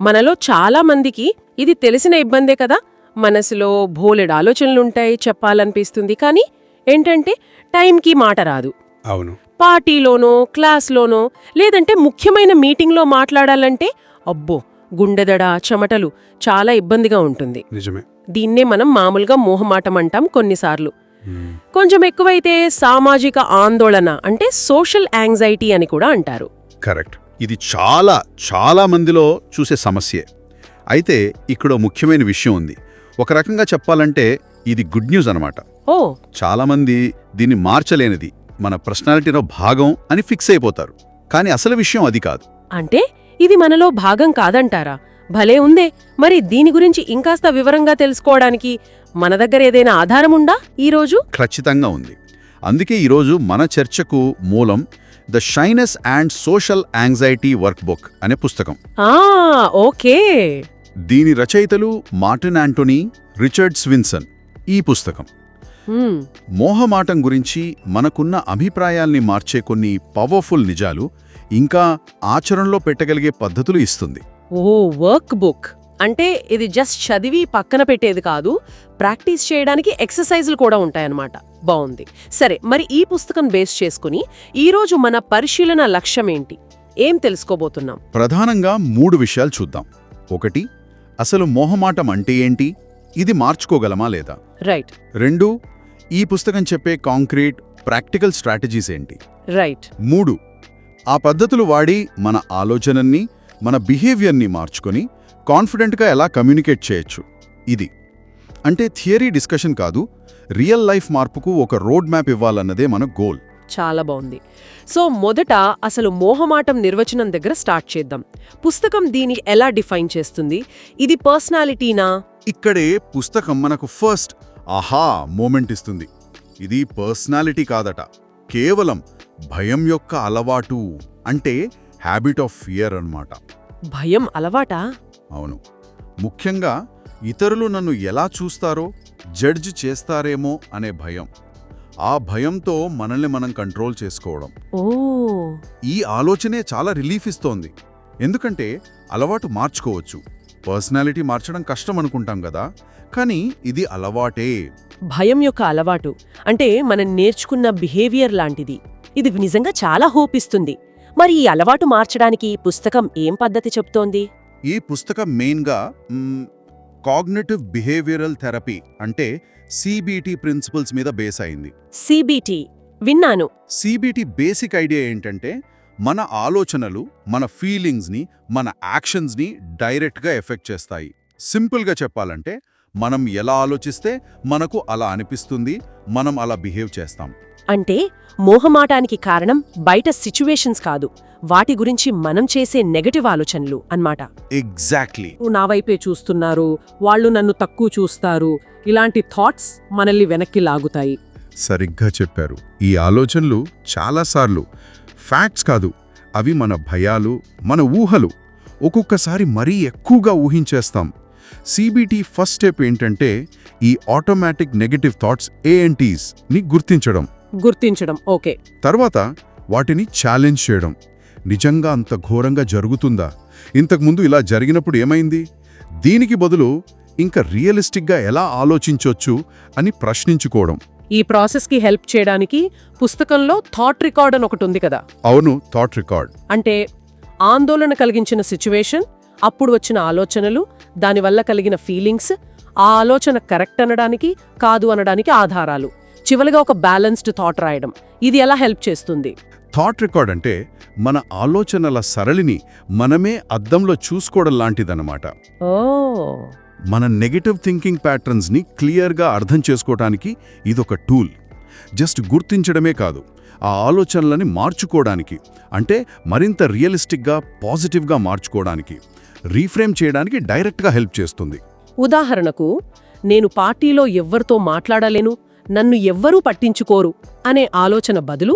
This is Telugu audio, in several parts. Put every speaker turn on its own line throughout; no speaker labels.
మనలో చాలా మందికి ఇది తెలిసిన ఇబ్బందే కదా. మనసులో బోలెడు ఆలోచనలుంటాయి చెప్పాలనిపిస్తుంది కానీ ఏంటంటే టైంకి మాట రాదు.
అవును.
పార్టీలోనో క్లాస్లోనో లేదంటే ముఖ్యమైన మీటింగ్లో మాట్లాడాలంటే అబ్బో గుండెదడ చెమటలు చాలా ఇబ్బందిగా ఉంటుంది.
నిజమే.
దీన్నే మనం మామూలుగా మోహమాటం అంటాం కొన్నిసార్లు. కొంచెం ఎక్కువైతే సామాజిక ఆందోళన అంటే సోషల్ యాంగ్జైటీ అని కూడా అంటారు.
కరెక్ట్. ఇది చాలా చాలా మందిలో చూసే సమస్యే. అయితే ఇక్కడ ముఖ్యమైన విషయం ఉంది. ఒక రకంగా చెప్పాలంటే ఇది గుడ్ న్యూస్ అనమాట
ఓ.
చాలామంది దీన్ని మార్చలేనిది. మన పర్సనాలిటీలో భాగం అని ఫిక్స్ అయిపోతారు. కానీ అసలు విషయం అది కాదు.
అంటే ఇది మనలో భాగం కాదంటారా? భలే ఉందే. మరి దీని గురించి ఇంకాస్త వివరంగా తెలుసుకోవడానికి మన దగ్గర ఏదైనా ఆధారం ఉందా ఈరోజు?
ఖచ్చితంగా ఉంది. అందుకే ఈరోజు మన చర్చకు మూలం the shyness and social anxiety work book అనే పుస్తకం.
ఓకే.
దీని రచయితలు మార్టిన్ యాంటోనీ రిచర్డ్ స్విన్సన్. ఈ పుస్తకం.
హ్మ్,
మోహమాటం గురించి మనకున్న అభిప్రాయాల్ని మార్చే కొన్ని పవర్ఫుల్ నిజాలు ఇంకా ఆచరణలో పెట్టగలిగే పద్ధతులు ఇస్తుంది.
ఓ వర్క్ బుక్ అంటే ఇది జస్ట్ చదివి పక్కన పెట్టేది కాదు ప్రాక్టీస్ చేయడానికి ఎక్సర్సైజులు కూడా ఉంటాయన్నమాట. బాగుంది. సరే మరి ఈ పుస్తకం బేస్ చేసుకుని ఈరోజు మన పరిశీలన లక్ష్యం ఏంటి? ఏం తెలుసుకోబోతున్నాం?
ప్రధానంగా మూడు విషయాలు చూద్దాం. ఒకటి అసలు మోహమాటం అంటే ఏంటి? ఇది మార్చుకోగలమా లేదా?
రైట్
రెండు ఈ పుస్తకం చెప్పే కాంక్రీట్ ప్రాక్టికల్ స్ట్రాటజీస్ ఏంటి?
రైట్
మూడు ఆ పద్ధతులు వాడి మన ఆలోచనల్ని మన బిహేవియర్ని మార్చుకొని కాన్ఫిడెంట్గా ఎలా కమ్యూనికేట్ చేయొచ్చు? ఇది. అంటే థియరీ డిస్కషన్ కాదు రియల్ లైఫ్ మార్పుకు ఒక రోడ్ మ్యాప్ ఇవ్వాలన్నదే మన గోల్.
చాలా బాగుంది సో మొదట అసలు మోహమాటం నిర్వచనం దగ్గర స్టార్ట్ చేద్దాం. పుస్తకం దీన్ని ఎలా డిఫైన్ చేస్తుంది? ఇది పర్సనాలిటీనా?
ఇక్కడే పుస్తకం మనకు ఫస్ట్ ఆహా మూమెంట్ ఇస్తుంది. ఇది పర్సనాలిటీ కాదట. కేవలం భయం యొక్క అలవాటు. అంటే హ్యాబిట్ ఆఫ్ ఫియర్ అన్నమాట.
భయం అలవాటా?
అవును. ముఖ్యంగా ఇతరులు నన్ను ఎలా చూస్తారో జడ్జ్ చేస్తారేమో అనే భయం. ఆ భయంతో మనల్ని మనం కంట్రోల్ చేసుకోవడం.
ఓ.
ఈ ఆలోచనే చాలా రిలీఫ్ ఇస్తోంది. ఎందుకంటే అలవాటు మార్చుకోవచ్చు. పర్సనాలిటీ మార్చడం కష్టం అనుకుంటాం కదా కానీ ఇది అలవాటే.
భయం యొక్క అలవాటు. అంటే మనం నేర్చుకున్న బిహేవియర్ లాంటిది. ఇది నిజంగా చాలా హోప్ ఇస్తుంది. మరి ఈ అలవాటు మార్చడానికి ఈ పుస్తకం ఏం పద్ధతి చెప్తోంది?
ఈ పుస్తకం మెయిన్గా కాగ్నేటివ్ బిహేవియరల్ థెరపీ అంటే సిబిటి ప్రిన్సిపల్స్ మీద బేస్ అయింది.
సిబిటి విన్నాను.
సిబిటి బేసిక్ ఐడియా ఏంటంటే మన ఆలోచనలు మన ఫీలింగ్స్ని మన యాక్షన్స్ని డైరెక్ట్గా ఎఫెక్ట్ చేస్తాయి. సింపుల్గా చెప్పాలంటే మనం ఎలా ఆలోచిస్తే మనకు అలా అనిపిస్తుంది మనం అలా బిహేవ్ చేస్తాం.
అంటే మోహమాటానికి కారణం బయట సిచ్యువేషన్స్ కాదు వాటి గురించి మనం చేసే నెగటివ్ ఆలోచనలు అన్నమాట.
ఎగ్జాక్ట్లీ
నా వైపే చూస్తున్నారు వాళ్ళు నన్ను తక్కువ చూస్తారు ఇలాంటి థాట్స్ మనల్ని వెనక్కి లాగుతాయి.
సరిగ్గా చెప్పారు. ఈ ఆలోచనలు చాలాసార్లు ఫ్యాక్ట్స్ కాదు అవి మన భయాలు మన ఊహలు. ఒక్కొక్కసారి మరీ ఎక్కువగా ఊహించేస్తాం. సిబిటి ఫస్ట్ స్టెప్ ఏంటంటే ఈ ఆటోమేటిక్ నెగటివ్ థాట్స్ ఏఎన్టీస్ని గుర్తించడం.
గుర్తించడం. ఓకే.
తర్వాత వాటిని ఛాలెంజ్ చేయడం. నిజంగా అంత ఘోరంగా జరుగుతుందా? ఇంతకుముందు ఇలా జరిగినప్పుడు ఏమైంది? దీనికి బదులు ఇంకా రియలిస్టిక్గా ఎలా ఆలోచించొచ్చు అని ప్రశ్నించుకోవడం.
ఈ ప్రాసెస్కి హెల్ప్ చేయడానికి పుస్తకంలో థాట్ రికార్డ్ అని ఒకటి ఉంది కదా.
అవును థాట్ రికార్డ్
అంటే ఆందోళన కలిగించిన సిచ్యువేషన్ అప్పుడు వచ్చిన ఆలోచనలు దానివల్ల కలిగిన ఫీలింగ్స్ ఆ ఆలోచన కరెక్ట్ అనడానికి కాదు అనడానికి ఆధారాలు. చివరిగా ఒక బ్యాలెన్స్డ్ థాట్ రాయడం. ఇది ఎలా హెల్ప్ చేస్తుంది?
థాట్ రికార్డ్ అంటే మన ఆలోచనల సరళిని మనమే అద్దంలో చూసుకోవడం లాంటిదన్నమాట. మన నెగటివ్ థింకింగ్ ప్యాటర్న్స్ని క్లియర్గా అర్థం చేసుకోవటానికి ఇదొక టూల్ జస్ట్ గుర్తించడమే కాదు ఆ ఆలోచనలని మార్చుకోవడానికి అంటే మరింత రియలిస్టిక్గా పాజిటివ్గా మార్చుకోవడానికి రీఫ్రేమ్ చేయడానికి డైరెక్ట్గా హెల్ప్ చేస్తుంది.
ఉదాహరణకు నేను పార్టీలో ఎవ్వరితో మాట్లాడలేను నన్ను ఎవ్వరూ పట్టించుకోరు అనే ఆలోచన బదులు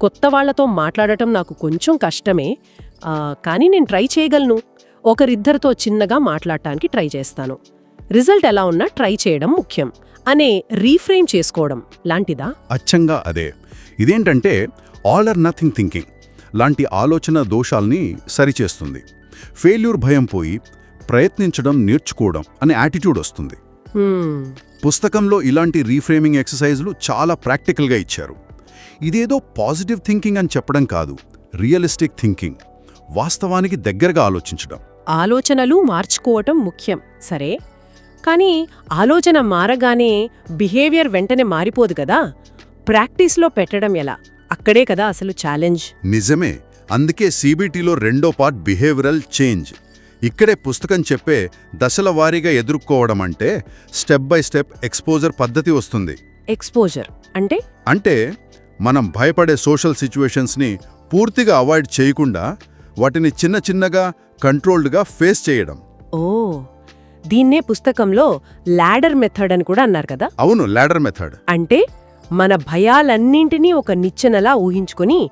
కొత్త వాళ్ళతో మాట్లాడటం నాకు కొంచెం కష్టమే కానీ నేను ట్రై చేయగలను. ఒకరిద్దరితో చిన్నగా మాట్లాడటానికి ట్రై చేస్తాను. రిజల్ట్ ఎలా ఉన్నా ట్రై చేయడం ముఖ్యం. అనే రీఫ్రేమ్ చేసుకోవడం. లాంటిదా?
అచ్చంగా అదే. ఇదేంటంటే ఆల్ ఆర్ నథింగ్ థింకింగ్ లాంటి ఆలోచన దోషాల్ని సరిచేస్తుంది. ఫెయిల్యూర్ భయం పోయి ప్రయత్నించడం నేర్చుకోవడం అనే యాటిట్యూడ్ వస్తుంది. పుస్తకంలో ఇలాంటి రీఫ్రేమింగ్ ఎక్సర్సైజులు చాలా ప్రాక్టికల్గా ఇచ్చారు. ఇదేదో పాజిటివ్ థింకింగ్ అని చెప్పడం కాదు. Realistic thinking. వాస్తవానికి దగ్గరగా ఆలోచించడం.
ఆలోచనలు మార్చుకోవటం ముఖ్యం. సరే? కానీ ఆలోచన మారగానే బిహేవియర్ వెంటనే మారిపోదు కదా? ప్రాక్టీస్లో పెట్టడం ఎలా? అక్కడే కదా అసలు ఛాలెంజ్.
నిజమే. అందుకే సీబీటీలో రెండో పార్ట్ బిహేవియరల్ చేంజ్. ఇక్కడే పుస్తకం చెప్పే దశల వారీగా ఎదుర్కోవడం అంటే స్టెప్ బై స్టెప్ ఎక్స్పోజర్ పద్ధతి వస్తుంది.
ఎక్స్పోజర్ అంటే?
అంటే మనం భయపడే సోషల్ సిచ్యువేషన్స్ని పూర్తిగా అవాయిడ్ చేయకుండా వాటిని చిన్న చిన్నగా కంట్రోల్డ్గా ఫేస్ చేయడం.
ఓ. దీన్నే పుస్తకంలో లాడర్ మెథడ్ అని కూడా అన్నారు కదా.
అవును లాడర్ మెథడ్.
అంటే మన భయాలన్నింటినీ ఒక నిచ్చెనలా ఊహించుకొని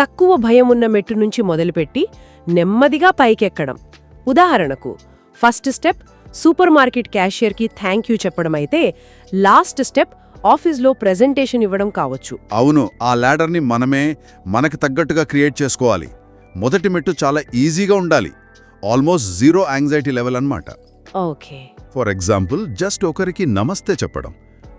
తక్కువ భయమున్న మెట్టు నుంచి మొదలుపెట్టి నెమ్మదిగా పైకెక్కడం. ఉదాహరణకు ఫస్ట్ స్టెప్ సూపర్ మార్కెట్ క్యాషియర్కి థ్యాంక్ యూ చెప్పడం అయితే లాస్ట్ స్టెప్ ఆఫీస్లో ప్రెజెంటేషన్ ఇవ్వడం కావచ్చు.
అవును ఆ లాడర్ని మనమే మనకు తగ్గట్టుగా క్రియేట్ చేసుకోవాలి. మొదటి మెట్టు చాలా ఈజీగా ఉండాలి. ఆల్మోస్ట్ జీరో యాంగ్జైటీ లెవెల్ అన్నమాట.
ఓకే.
ఫర్ ఎగ్జాంపుల్ జస్ట్ ఒకరికి నమస్తే చెప్పడం.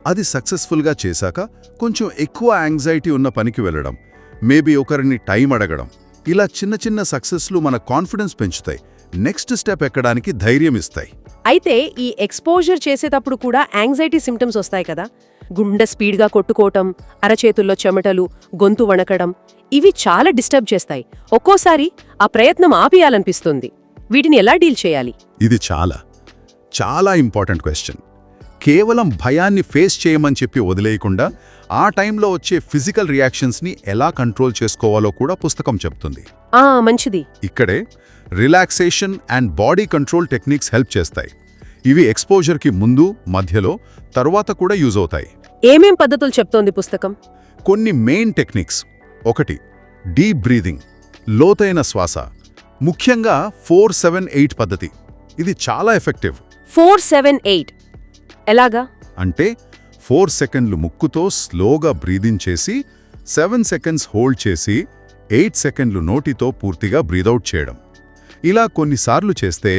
అది సక్సెస్ఫుల్గా చేశాక కొంచెం ఎక్కువ యాంగ్జైటీ ఉన్న పనికి వెళ్ళడం. మేబీ ఒకరిని టైం అడగడం. ఇలా చిన్న చిన్న సక్సెస్లు మన కాన్ఫిడెన్స్ పెంచుతాయి. నెక్స్ట్ స్టెప్ ఎక్కడానికి ధైర్యం ఇస్తాయి.
అయితే ఈ ఎక్స్పోజర్ చేసేటప్పుడు కూడా యాంగ్జైటీ సిమ్టమ్స్ వస్తాయి కదా? గుండె స్పీడ్గా కొట్టుకోవటం అరచేతుల్లో చెమటలు గొంతు వణకడం ఇవి చాలా డిస్టర్బ్ చేస్తాయి. ఒక్కోసారి ఆ ప్రయత్నం ఆపియాలనిపిస్తుంది. వీటిని ఎలా డీల్ చేయాలి?
ఇది చాలా. చాలా ఇంపార్టెంట్ క్వశ్చన్. కేవలం భయాన్ని ఫేస్ చేయమని చెప్పి వదిలేయకుండా ఆ టైంలో వచ్చే ఫిజికల్ రియాక్షన్స్ని ఎలా కంట్రోల్ చేసుకోవాలో కూడా పుస్తకం చెప్తుంది.
మంచిది.
ఇక్కడే relaxation and body control techniques help చేస్తాయి. ఇవి ఎక్స్పోజర్కి ముందు మధ్యలో తరువాత కూడా యూజ్ అవుతాయి.
ఏమేం పద్ధతులు చెప్తోంది పుస్తకం?
కొన్ని మెయిన్ టెక్నిక్స్. ఒకటి డీప్ బ్రీదింగ్ లోతైన శ్వాస. ముఖ్యంగా ఫోర్ సెవెన్ ఎయిట్ పద్ధతి. ఇది చాలా ఎఫెక్టివ్.
Four seven eight. ఎలాగా?
అంటే ఫోర్ సెకండ్లు ముక్కుతో స్లోగా బ్రీదింగ్ చేసి సెవెన్ సెకండ్స్ హోల్డ్ చేసి ఎయిట్ సెకండ్లు నోటితో పూర్తిగా బ్రీదౌట్ చేయడం. ఇలా కొన్నిసార్లు చేస్తే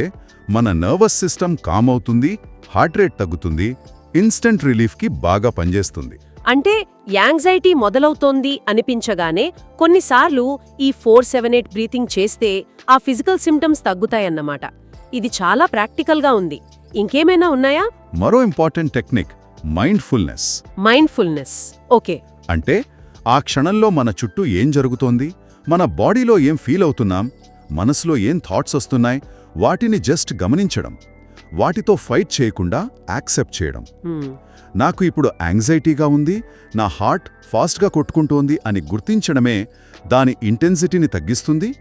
మన నర్వస్ సిస్టమ్ కామ్ అవుతుంది హార్ట్ రేట్ తగ్గుతుంది ఇన్స్టంట్ రిలీఫ్కి బాగా పనిచేస్తుంది.
అంటే యాంగ్జైటీ మొదలవుతోంది అనిపించగానే కొన్నిసార్లు ఈ ఫోర్ సెవెన్ ఎయిట్ బ్రీతింగ్ చేస్తే ఆ ఫిజికల్ సిమ్టమ్స్ తగ్గుతాయన్నమాట. ఇది చాలా ప్రాక్టికల్గా ఉంది. ఇంకేమైనా ఉన్నాయా?
మరో important technique mindfulness.
Mindfulness. Okay.
అంటే ఆ క్షణంలో మన చుట్టూ ఏం జరుగుతోంది? మన బాడీలో ఏం ఫీల్ అవుతున్నాం? మనసులో ఏం థాట్స్ వస్తున్నాయి? వాటిని జస్ట్ గమనించడం. వాటితో ఫైట్ చేయకుండా యాక్సెప్ట్ చేయడం. నాకు ఇప్పుడు యాంగ్జైటీగా ఉంది నా హార్ట్ ఫాస్ట్గా కొట్టుకుంటోంది అని గుర్తించడమే దాని ఇంటెన్సిటీని తగ్గిస్తుంది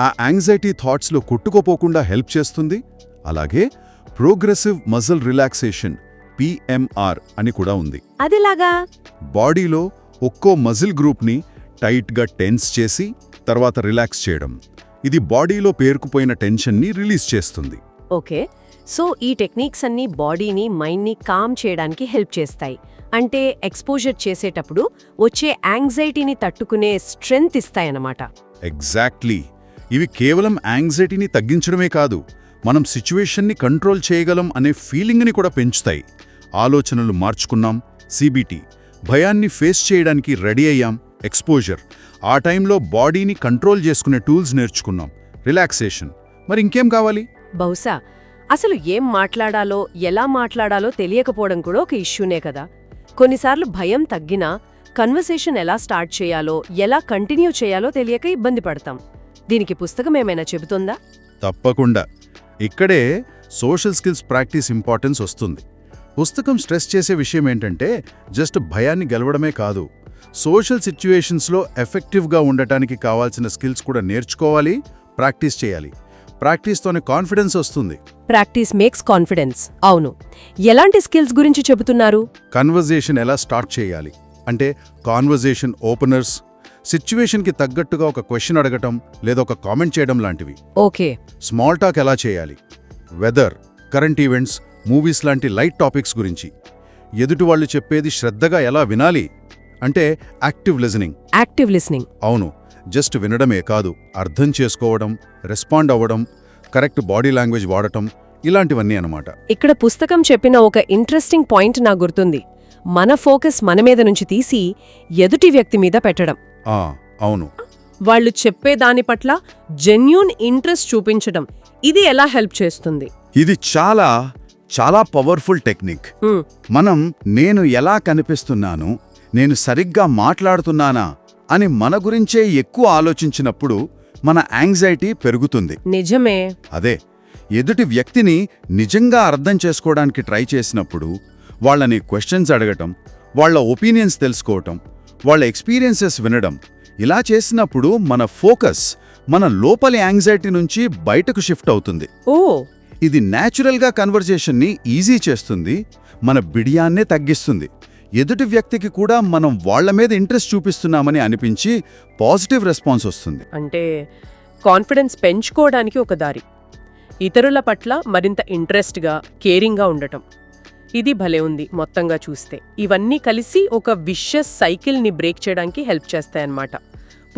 ఆ యాంగ్జైటీ థాట్స్లో కొట్టుకోపోకుండా హెల్ప్ చేస్తుంది అలాగే ప్రోగ్రెసివ్ మజిల్ రిలాక్సేషన్ పిఎంఆర్ అని కూడా ఉంది.
అదిలాగా?
బాడీలో ఒక్కో మజిల్ గ్రూప్ని టైట్గా టెన్స్ చేసి తర్వాత రిలాక్స్ చేయడం. ఇది బాడీలో పేరుకుపోయిన టెన్షన్ని రిలీజ్ చేస్తుంది.
ఓకే. సో ఈ టెక్నిక్స్ అన్నీ బాడీని మైండ్ని కామ్ చేయడానికి హెల్ప్ చేస్తాయి. అంటే ఎక్స్పోజర్ చేసేటప్పుడు వచ్చే యాంగ్జైటీని తట్టుకునే స్ట్రెంగ్త్ ఇస్తాయన్నమాట.
ఎగ్జాక్ట్లీ. ఇవి కేవలం యాంగ్జైటీని తగ్గించడమే కాదు మనం సిచ్యువేషన్ని కంట్రోల్ చేయగలం అనే ఫీలింగ్ని కూడా పెంచుతాయి. ఆలోచనలు మార్చుకున్నాం సిబిటి. భయాన్ని ఫేస్ చేయడానికి రెడీ అయ్యాం ఎక్స్పోజర్. ఆ టైంలో బాడీని కంట్రోల్ చేసుకునే టూల్స్ నేర్చుకున్నాం రిలాక్సేషన్. మరి ఇంకేం కావాలి?
బహుశా అసలు ఏం మాట్లాడాలో ఎలా మాట్లాడాలో తెలియకపోవడం కూడా ఒక ఇష్యూనే కదా. కొన్నిసార్లు భయం తగ్గినా కన్వర్సేషన్ ఎలా స్టార్ట్ చేయాలో ఎలా కంటిన్యూ చేయాలో తెలియక ఇబ్బంది పడతాం. దీనికి పుస్తకం ఏమైనా చెబుతుందా?
తప్పకుండా. ఇక్కడే సోషల్ స్కిల్స్ ప్రాక్టీస్ ఇంపార్టెన్స్ వస్తుంది. పుస్తకం స్ట్రెస్ చేసే విషయం ఏంటంటే జస్ట్ భయాన్ని గెలవడమే కాదు. సోషల్ సిచ్యువేషన్స్లో ఎఫెక్టివ్గా ఉండటానికి కావాల్సిన స్కిల్స్ కూడా నేర్చుకోవాలి ప్రాక్టీస్ చేయాలి. ప్రాక్టీస్తోనే కాన్ఫిడెన్స్ వస్తుంది.
ప్రాక్టీస్ మేక్స్ కాన్ఫిడెన్స్ అవును. ఎలాంటి స్కిల్స్ గురించి చెబుతున్నారు?
కన్వర్జేషన్ ఎలా స్టార్ట్ చేయాలి? అంటే కాన్వర్జేషన్ ఓపెనర్స్ సిచ్యువేషన్కి తగ్గట్టుగా ఒక క్వశ్చన్ అడగటం లేదా ఒక కామెంట్ చేయడం లాంటివి.
ఓకే.
స్మాల్ టాక్ ఎలా చేయాలి? వెదర్ కరెంట్ ఈవెంట్స్ మూవీస్ లాంటి లైట్ టాపిక్స్ గురించి. ఎదుటి వాళ్ళు చెప్పేది శ్రద్ధగా ఎలా వినాలి? అంటే యాక్టివ్ లిజనింగ్.
యాక్టివ్ లిస్నింగ్
అవును. జస్ట్ వినడమే కాదు అర్థం చేసుకోవడం రెస్పాండ్ అవ్వడం కరెక్ట్ బాడీ లాంగ్వేజ్ వాడటం ఇలాంటివన్నీ అనమాట
ఇక్కడ పుస్తకం చెప్పిన ఒక ఇంట్రెస్టింగ్ పాయింట్ నా గుర్తుంది. మన ఫోకస్ మన మీద నుంచి తీసి ఎదుటి వ్యక్తి మీద పెట్టడం.
అవును.
వాళ్ళు చెప్పే దాని పట్ల జెన్యూన్ ఇంట్రెస్ట్ చూపించడం ఇది ఎలా హెల్ప్ చేస్తుంది?
ఇది చాలా చాలా పవర్ఫుల్ టెక్నిక్ మనం నేను ఎలా కనిపిస్తున్నాను నేను సరిగ్గా మాట్లాడుతున్నానా అని మన గురించే ఎక్కువ ఆలోచించినప్పుడు మన యాంగ్జైటీ పెరుగుతుంది.
నిజమే.
అదే ఎదుటి వ్యక్తిని నిజంగా అర్థం చేసుకోవడానికి ట్రై చేసినప్పుడు వాళ్ళని క్వశ్చన్స్ అడగటం వాళ్ళ ఒపీనియన్స్ తెలుసుకోవటం వాళ్ళ ఎక్స్పీరియన్సెస్ వినడం. ఇలా చేసినప్పుడు మన ఫోకస్ మన లోపలి యాంగ్జైటీ నుంచి బయటకు షిఫ్ట్ అవుతుంది.
ఓ!
ఇది న్యాచురల్గా కన్వర్జేషన్ని ఈజీ చేస్తుంది మన బిడియాన్నే తగ్గిస్తుంది. ఎదుటి వ్యక్తికి కూడా మనం వాళ్ళ మీద ఇంట్రెస్ట్ చూపిస్తున్నామని అనిపించి పాజిటివ్ రెస్పాన్స్ వస్తుంది.
అంటే కాన్ఫిడెన్స్ పెంచుకోవడానికి ఒక దారి. ఇతరుల పట్ల మరింత ఇంట్రెస్ట్గా కేరింగ్గా ఉండటం. ఇది భలే ఉంది మొత్తంగా చూస్తే. ఇవన్నీ కలిసి ఒక విషస్ సైకిల్ని బ్రేక్ చేయడానికి హెల్ప్ చేస్తాయన్నమాట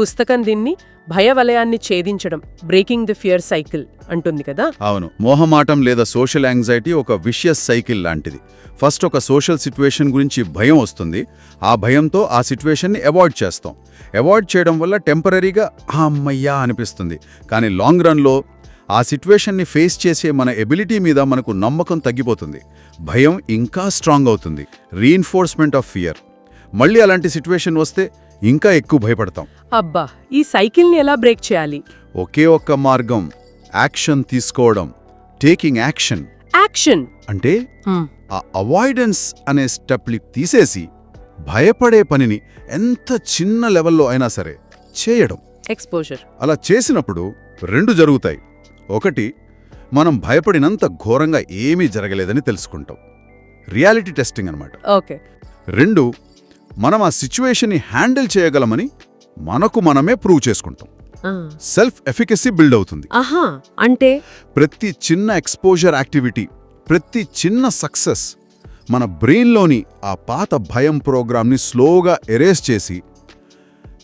పుస్తకం దీన్ని భయవలయాన్ని ఛేదించడం బ్రేకింగ్ ది ఫియర్ సైకిల్ అంటుంది కదా?
అవును. మోహమాటం లేదా సోషల్ యాంగ్జైటీ ఒక విషయస్ సైకిల్ లాంటిది. ఫస్ట్ ఒక సోషల్ సిట్యువేషన్ గురించి భయం వస్తుంది. ఆ భయంతో ఆ సిట్యువేషన్ని అవాయిడ్ చేస్తాం. అవాయిడ్ చేయడం వల్ల టెంపరీగా అమ్మయ్యా అనిపిస్తుంది. కానీ లాంగ్ రన్లో ఆ సిట్యువేషన్ని ఫేస్ చేసే మన ఎబిలిటీ మీద మనకు నమ్మకం తగ్గిపోతుంది. భయం ఇంకా స్ట్రాంగ్ అవుతుంది. Reinforcement of fear. మళ్ళీ అలాంటి సిట్యువేషన్ వస్తే ఇంకా ఎక్కువ భయపడతాం.
అబ్బా ఈ సైకిల్ని ఎలా బ్రేక్ చేయాలి?
ఒకే ఒక్క మార్గం యాక్షన్ తీసుకోవడం. Taking action.
యాక్షన్.
అంటే ఆ అవాయిడెన్స్ అనే స్టెప్ని తీసేసి భయపడే పనిని ఎంత చిన్న లెవెల్లో అయినా సరే చేయడం.
ఎక్స్పోజర్
అలా చేసినప్పుడు రెండు జరుగుతాయి. ఒకటి మనం భయపడినంత ఘోరంగా ఏమీ జరగలేదని తెలుసుకుంటాం. రియాలిటీ టెస్టింగ్ అన్నమాట.
ఓకే.
రెండు మనం ఆ సిచ్యువేషన్ని హ్యాండిల్ చేయగలమని మనకు మనమే ప్రూవ్ చేసుకుంటాం. సెల్ఫ్ ఎఫికసీ బిల్డ్ అవుతుంది.
అంటే?
ప్రతి చిన్న ఎక్స్పోజర్ యాక్టివిటీ ప్రతి చిన్న సక్సెస్ మన బ్రెయిన్లోని ఆ పాత భయం ప్రోగ్రామ్ని స్లోగా ఎరేస్ చేసి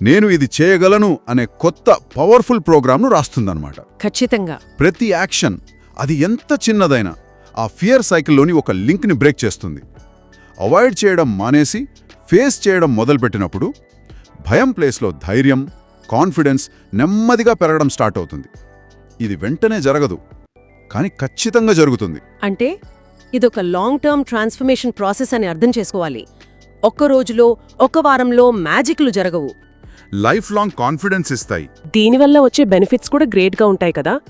నేను ఇది చేయగలను అనే కొత్త పవర్ఫుల్ ప్రోగ్రామ్ను రాస్తుందన్నమాట.
ఖచ్చితంగా.
ప్రతి యాక్షన్ అది ఎంత చిన్నదైనా ఆ ఫియర్ సైకిల్లోని ఒక లింక్ని బ్రేక్ చేస్తుంది. అవాయిడ్ చేయడం మానేసి ఫేస్ చేయడం మొదలుపెట్టినప్పుడు భయం ప్లేస్లో ధైర్యం కాన్ఫిడెన్స్ నెమ్మదిగా పెరగడం స్టార్ట్ అవుతుంది. ఇది వెంటనే జరగదు కానీ ఖచ్చితంగా జరుగుతుంది.
అంటే ఇదొక లాంగ్ టర్మ్ ట్రాన్స్ఫర్మేషన్ ప్రాసెస్ అని అర్థం చేసుకోవాలి. ఒక్క రోజులో ఒక్క వారంలో మ్యాజిక్లు జరగవు.
లైఫ్ లాంగ్ కాన్ఫిడెన్స్ ఇస్తాయి.
దీనివల్ల వచ్చే బెనిఫిట్స్ కూడా గ్రేట్గా ఉంటాయి కదా?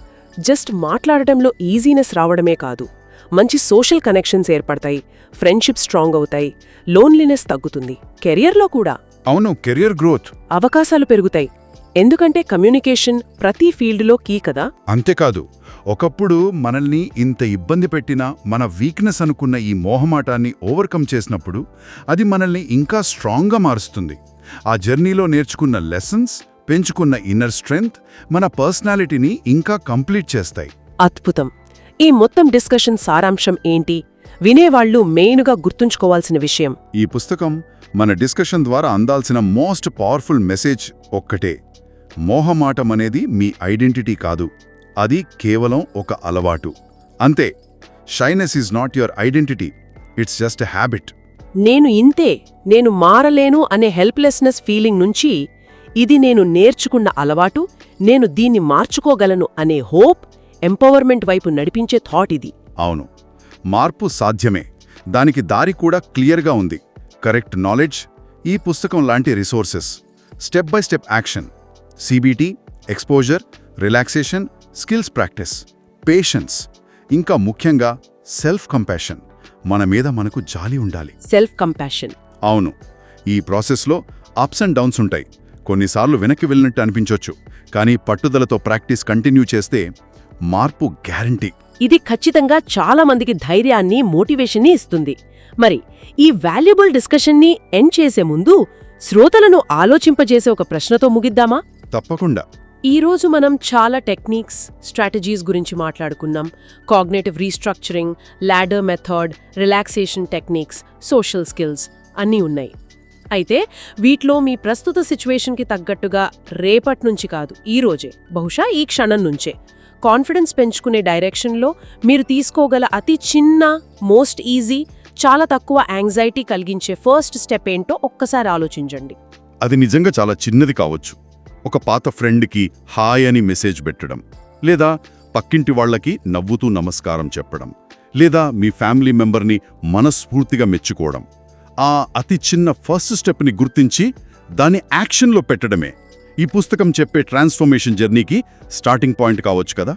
జస్ట్ మాట్లాడటంలో ఈజీనెస్ రావడమే కాదు. మంచి సోషల్ కనెక్షన్స్ ఏర్పడతాయి ఫ్రెండ్షిప్ స్ట్రాంగ్ అవుతాయి లోన్లీనెస్ తగ్గుతుంది. కెరియర్లో కూడా.
అవును కెరియర్ గ్రోత్.
అవకాశాలు పెరుగుతాయి. ఎందుకంటే కమ్యూనికేషన్ ప్రతి ఫీల్డ్లో కీ కదా?
అంతేకాదు ఒకప్పుడు మనల్ని ఇంత ఇబ్బంది పెట్టినా మన వీక్నెస్ అనుకున్న ఈ మోహమాటాన్ని ఓవర్కమ్ చేసినప్పుడు అది మనల్ని ఇంకా స్ట్రాంగ్గా మారుస్తుంది. ఆ జర్నీలో నేర్చుకున్న లెసన్స్ పెంచుకున్న ఇన్నర్ స్ట్రెంగ్త్ మన పర్సనాలిటీని ఇంకా కంప్లీట్ చేస్తాయి.
అద్భుతం. ఈ మొత్తం డిస్కషన్ సారాంశం ఏంటి? వినేవాళ్ళు మెయిన్గా గుర్తుంచుకోవాల్సిన విషయం.
ఈ పుస్తకం మన డిస్కషన్ ద్వారా అందాల్సిన మోస్ట్ పవర్ఫుల్ మెసేజ్ ఒక్కటే. మోహమాటం అనేది మీ ఐడెంటిటీ కాదు. అది కేవలం ఒక అలవాటు. అంతే. Shyness is not your identity it's just habit
నేను ఇంతే నేను మారలేను అనే హెల్ప్లెస్నెస్ ఫీలింగ్ నుంచి ఇది నేను నేర్చుకున్న అలవాటు నేను దీన్ని మార్చుకోగలను అనే హోప్ ఎంపవర్మెంట్ వైపు నడిపించే థాట్ ఇది.
అవును. మార్పు సాధ్యమే. దానికి దారి కూడా క్లియర్గా ఉంది. కరెక్ట్ నాలెడ్జ్ ఈ పుస్తకం లాంటి resources step by step action CBT exposure relaxation skills practice patience ఇంకా ముఖ్యంగా సెల్ఫ్ కంపాషన్ మన మీద మనకు జాలి ఉండాలి.
సెల్ఫ్ కంపాషన్
అవును. ఈ ప్రాసెస్లో అప్స్ అండ్ డౌన్స్ ఉంటాయి. కొన్నిసార్లు వెనక్కి వెళ్ళినట్టు అనిపించొచ్చు. కానీ పట్టుదలతో ప్రాక్టీస్ కంటిన్యూ చేస్తే మార్పు గ్యారంటీ.
ఇది ఖచ్చితంగా చాలా మందికి ధైర్యాన్ని మోటివేషన్ని ఇస్తుంది. మరి ఈ వాల్యుబుల్ డిస్కషన్ని ఎండ్ చేసే ముందు శ్రోతలను ఆలోచింపజేసే ఒక ప్రశ్నతో ముగిద్దామా?
తప్పకుండా.
ఈరోజు మనం చాలా టెక్నిక్స్ స్ట్రాటజీస్ గురించి మాట్లాడుకున్నాం cognitive restructuring ladder method relaxation techniques social skills అన్నీ ఉన్నాయి. అయితే వీటిలో మీ ప్రస్తుత సిచ్యువేషన్కి తగ్గట్టుగా రేపటి నుంచి కాదు ఈరోజే బహుశా ఈ క్షణం నుంచే. కాన్ఫిడెన్స్ పెంచుకునే డైరెక్షన్లో మీరు తీసుకోగల అతి చిన్న మోస్ట్ ఈజీ చాలా తక్కువ యాంగ్జైటీ కలిగించే ఫస్ట్ స్టెప్ ఏంటో ఒక్కసారి ఆలోచించండి.
అది నిజంగా చాలా చిన్నది కావచ్చు. ఒక పాత ఫ్రెండ్కి హాయ్ అని మెసేజ్ పెట్టడం లేదా పక్కింటి వాళ్ళకి నవ్వుతూ నమస్కారం చెప్పడం లేదా మీ ఫ్యామిలీ మెంబర్ని మనస్ఫూర్తిగా మెచ్చుకోవడం ఆ అతి చిన్న ఫస్ట్ స్టెప్ని గుర్తించి దాన్ని యాక్షన్లో పెట్టడమే. ఈ పుస్తకం చెప్పే ట్రాన్స్ఫర్మేషన్ జర్నీకి స్టార్టింగ్ పాయింట్ కావచ్చు కదా?